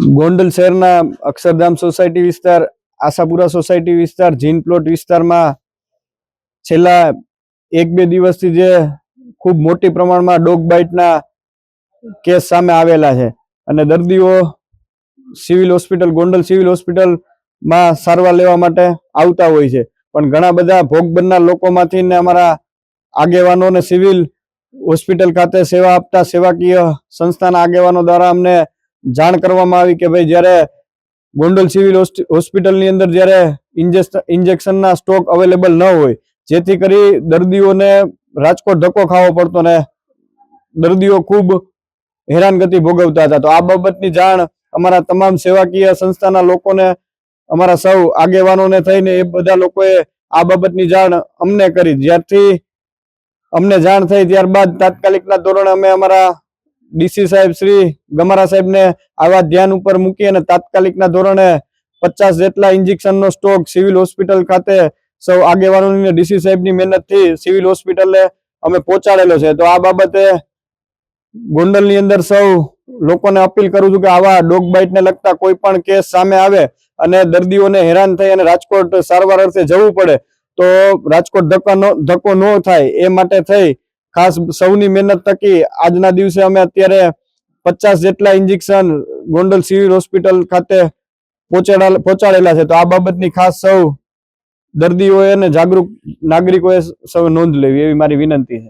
ગોંડલ શહેરના અક્ષરધામ સોસાયટી વિસ્તાર, આશાપુરા સોસાયટી વિસ્તાર, જીન પ્લોટ વિસ્તારમાં છેલ્લા એક બે દિવસથી જે ખૂબ મોટી પ્રમાણમાં ડોગ બાઇટના કેસ સામે આવેલા છે અને દર્દીઓ સિવિલ હોસ્પિટલ, ગોંડલ સિવિલ હોસ્પિટલમાં સારવાર લેવા માટે આવતા હોય છે. પણ ઘણા બધા ભોગ બનનાર લોકોમાંથી ને અમારા આગેવાનોને સિવિલ હોસ્પિટલ ખાતે સેવા આપતા સેવાકીય સંસ્થાના આગેવાનો દ્વારા અમને જાણ કરવામાં આવી કે ભાઈ જ્યારે ગોંડલ સિવિલ હોસ્પિટલની અંદર જ્યારે ઇન્જેક્શનના સ્ટોક અવેલેબલ ન હોય, જેથી કરી દર્દીઓને રાજકોટ ધક્કો ખાવો પડતો ને દર્દીઓ ખૂબ હેરાનગતિ ભોગવતા હતા. તો આ બાબતની જાણ અમારા તમામ સેવાકીય સંસ્થાના લોકોને, અમારા સૌ આગેવાનોને થઈને એ બધા લોકોએ આ બાબતની જાણ અમને કરી. જ્યારથી અમને જાણ થઈ ત્યારબાદ તાત્કાલિકના ધોરણે અમે અમારા ડીસી સાહેબ શ્રી ગમારા સાહેબને આવા ધ્યાન ઉપર મૂકી અને તાત્કાલિકના ધોરણે પચાસ જેટલા ઇન્જેક્શનનો સ્ટોક સિવિલ હોસ્પિટલ ખાતે સૌ આગેવાનોની ડીસી સાહેબની મહેનતથી સિવિલ હોસ્પિટલે અમે પહોંચાડેલો છે. તો આ બાબતે ગોંડલની અંદર સૌ લોકોને અપીલ કરું છું કે આવા ડોગ બાઇટને લગતા કોઈ પણ કેસ સામે આવે અને દર્દીઓને હેરાન થઈ અને રાજકોટ સારવાર અર્થે જવું પડે તો રાજકોટ ધક્કા ધક્કો ન થાય એ માટે થઈ ખાસ સૌની મહેનત થકી આજના દિવસે અમે અત્યારે પચાસ જેટલા ઇન્જેક્શન ગોંડલ સિવિલ હોસ્પિટલ ખાતે પહોંચાડેલા છે. તો આ બાબતની ખાસ સૌ દર્દીઓએ અને જાગૃત નાગરિકોએ સૌ નોંધ લેવી એવી મારી વિનંતી છે.